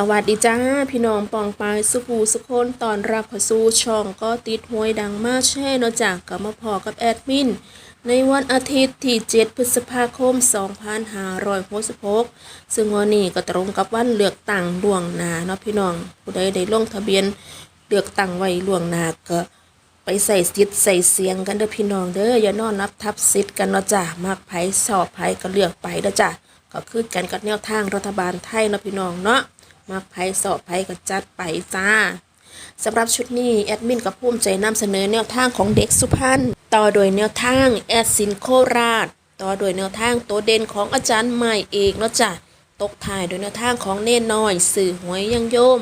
สวัสดีจ้า พี่น้องปองปายสุภูสุคนตอนรับเข้าสู่ช่องก็ติดห้วยดังมากแช่นอะจากกับมาพอกับแอดมิน ในวันอาทิตย์ที่ 7 พฤษภาคม 2566 ซึ่งวันนี้ก็ตรงกับวันเลือกตั้งล่วงหน้าเนาะพี่น้อง ผู้ใดได้ลงทะเบียนเลือกตั้งไว้ล่วงหน้าก็ไปใส่สิทธิ์ใส่เสียงกันเด้อพี่น้องเด้ออย่านอนนับทับสิทธิ์กันเนาะจ้ะมักไผสอบไผก็เลือกไปเด้อจ้ะก็คือกันกับแนวทางรัฐบาลไทยเนาะพี่น้องเนาะ มากไผสอบไพ่ก็จัดไปจ้าสำหรับชุดนี้ แอดมินก็ภูมิใจนำเสนอแนวทางของเด็กสุพรรณต่อโดยแนวทางแอดสินโคราช ต่อโดยแนวทางตัวเด่นของอาจารย์ใหม่เอกเนาะจ้ะตกถ่ายโดยแนวทางของเน่นน้อย สื่อหวยยังโยม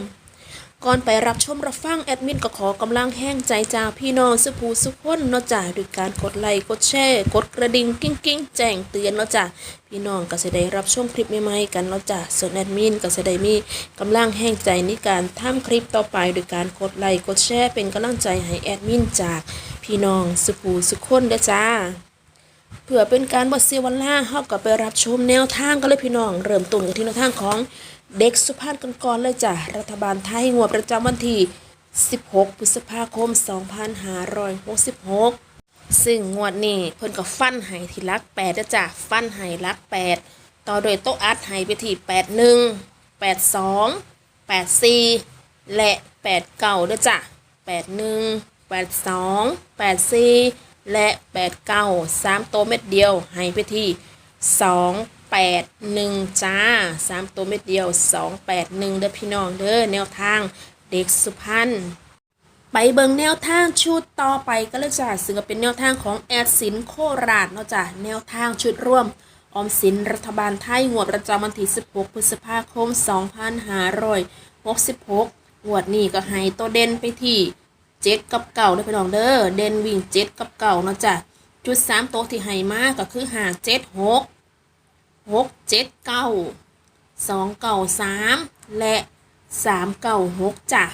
ก่อนไปรับชมรับฟังแอดมินก็ขอกำลังแห้งใจจากพี่น้องสุภูสุขคนเนาะจ้ะด้วยการกดไลค์กดแชร์กดกระดิ่งกิ้งกิ้งแจ้งเตือนเนาะจ้ะพี่น้องก็จะได้รับชมคลิปใหม่ๆกันเนาะจ้ะส่วนแอดมินก็จะได้มีกำลังแห้งใจในการทำคลิปต่อไปโดยการกดไลค์กดแชร์เป็นกำลังใจให้แอดมินจากพี่น้องสุภูสุขคนเด้อจ้า เพื่อเป็นการบดเสียวันล่าเฮาก็ไปรับชมแนวทางกันเลยพี่น้อง เริ่มต้นกันที่แนวทางของเด็กสุพรรณกันก่อนเลยจ้ะรัฐบาลไทยงวดประจำวันที่ 16 พฤษภาคม 2566 ซึ่งงวดนี้เพิ่นก็ฟันให้ที่ลัก8นะจ้ะฟันให้ลัก 8 ต่อโดยโต๊ะอัดให้ไปที่ 81 82 84 และ 89เด้อจ้ะ81 82 84 และ 89 3 ตัวเม็ดเดียว ให้ไปที่ 281 จ้า 3 ตัวเม็ดเดียว 281 เด้อพี่น้องเด้อแนวทางเด็กสุพรรณไปเบิงแนวทางชุดต่อไปก็เลยจ้ะซึ่งก็เป็นแนวทางของแอดสินโคราชเนาะจ้ะแนวทางชุดร่วมออมสินรัฐบาลไทยงวดประจำวันที่ 16 พฤษภาคม 2566งวดนี้ก็ให้ตัวเด่นไปที่ 7กับเก่าเด้อพี่น้องเด้อเด่นวิ่ง7กับเก่าเนาะจ้ะจุด3โต๊ะที่ให้มาก็คือ5 7 6 6 7 9 2 9 3และ3 9 6จ้ะ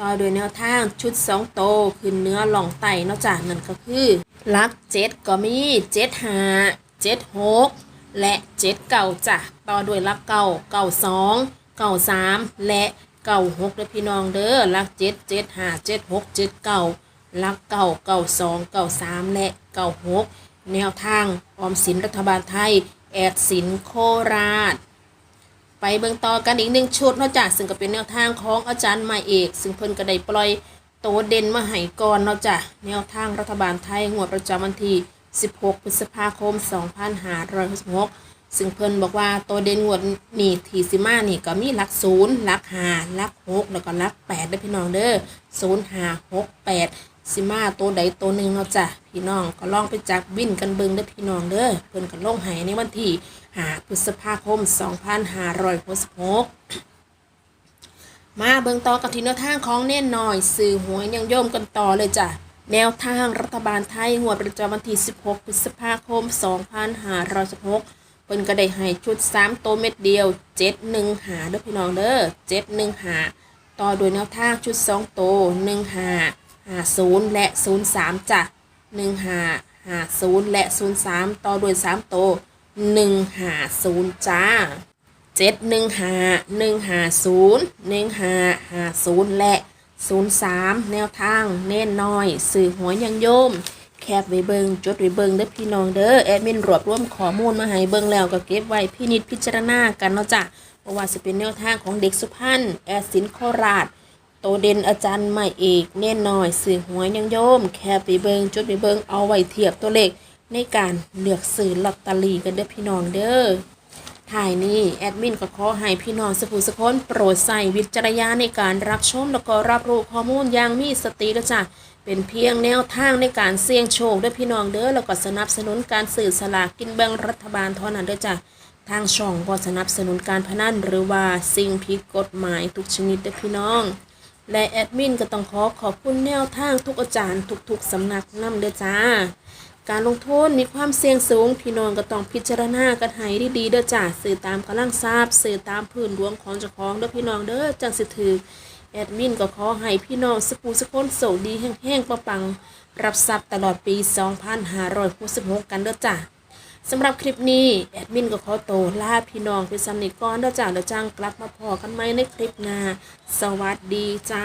ต่อโดยแนวทางชุด2โตวขึ้นเนื้อหล่องไตเนอกจากนั่นก็คือลักเจ็ดก็มีเจ็ดหาเจ็ดหกและเจ็ดเก่าจ้ะต่อด้วยลักเก่าเก่าสองเก่าสามและ เก่าหกเด้อพี่น้องเด้อลักเจ็ดเจ็ดห้าเจ็ดหกเจ็ดเก่าลักเก่าเก่าสองเก่าสามและเก่าหกแนวทางออมสินรัฐบาลไทย แอดสินโคราช ไปเบิ่งต่อกันอีกหนึ่งชุดนอกจากซึ่งก็เป็นแนวทางของอาจารย์ม่เอก ซึ่งเพิ่นก็ได้ปล่อยโตเด่นมาให้ก่อนนอกจากแนวทางรัฐบาลไทยงวดประจำวันที่ 16 พฤษภาคม 2566 ซึ่งเพิ่นบอกว่าโตเด่นงวดนี่ทีสิมานี่ก็มีหลักศูนย์หลักห้าหลักหกแล้วก็หลักแปดด้อพี่น้องเด้อศูนย์ห้าหกแปดสิมาตัวใดตัวหนึ่งเนาะจ้ะพี่น้องก็ลองไปจับวินกันเบิงเด้อพี่น้องเด้อเพิ่นก็ลงให้ในวันที่5พฤษภาคม2566มาเบิงต่อกับทีแนวทางของเน่นหน่อย สื่อหวยยังโยมกันต่อเลยจ้ะแนวทางรัฐบาลไทยงวดประจำวันที่ 16 พฤษภาคม 2566 พิ่นก็ได้ให้ชุด3โตเม็ดเดียว 7 1หาเด้อพี่น้องเด้อ7 1หาต่อโดยแนวทางชุด2โตัว1หา50และ 03จ้ะ1หา50และ 03 ต่อโดย3โตัว150จ้าเจ็ดหนึ่งห้าหนึ่งห้าศูนย์หาหาศูนย์และศูนย์สามแนวทางเน้นน้อย สื่อหัวยังโยม แคบไว้เบิงจดไว้เบิงเด้อพี่น้องเด้อแอดมินรวบรวมข้อมูลมาให้เบิงแล้วก็เก็บไว้พินิจพิจารณากันเนาะจ้ะเพราะว่าจะเป็นแนวทางของเด็กสุพรรณแอดสินโคราชโตเด่นอาจารย์ใหม่เอกเน่นน้อยสื่อหวยยังโยม แคบไปเบิงจดไปเบิงเอาไว้เทียบตัวเลขในการเลือกซื้อลอตเตอรี่กันเด้อพี่น้องเด้อถ่ายนี้แอดมินก็ขอให้พี่น้องสุภูสุคนโปรดใส่วิจารณญาณในการรับชมแล้วก็รับรู้ข้อมูลอย่างมีสตินะจ๊ะ เป็นเพียงแนวทางในการเสี่ยงโชคด้วยพี่น้องเด้อแล้วก็สนับสนุนการสื่อสลากกินแบ่งรัฐบาลเท่านั้นเด้อจ้ะทางช่องก็สนับสนุนการพนันหรือว่าสิ่งผิดกฎหมายทุกชนิดเด้อพี่น้อง และแอดมินก็ต้องขอขอบคุณแนวทางทุกอาจารย์ทุกๆสำนักนำเด้อจ้า การลงทุนมีความเสี่ยงสูง พี่น้องก็ต้องพิจารณากันให้ดีๆเด้อจ้าสื่อตามกำลังทราบสื่อตามพื้นดวงของเจ้าของเด้อพี่น้องเด้อจังสิถือ แอดมินก็ขอให้พี่น้องสกูสกคนโสดีแห้งๆปังๆรับทรัพย์ตลอดปี 2566 กันเด้อจ้าสำหรับคลิปนี้ แอดมินก็ขอโตลาพี่น้องไปสำนิก่อนเด้อจ้าเดี๋ยวจ้างกลับมาพอกันไหมในคลิปหน้า สวัสดีจ้า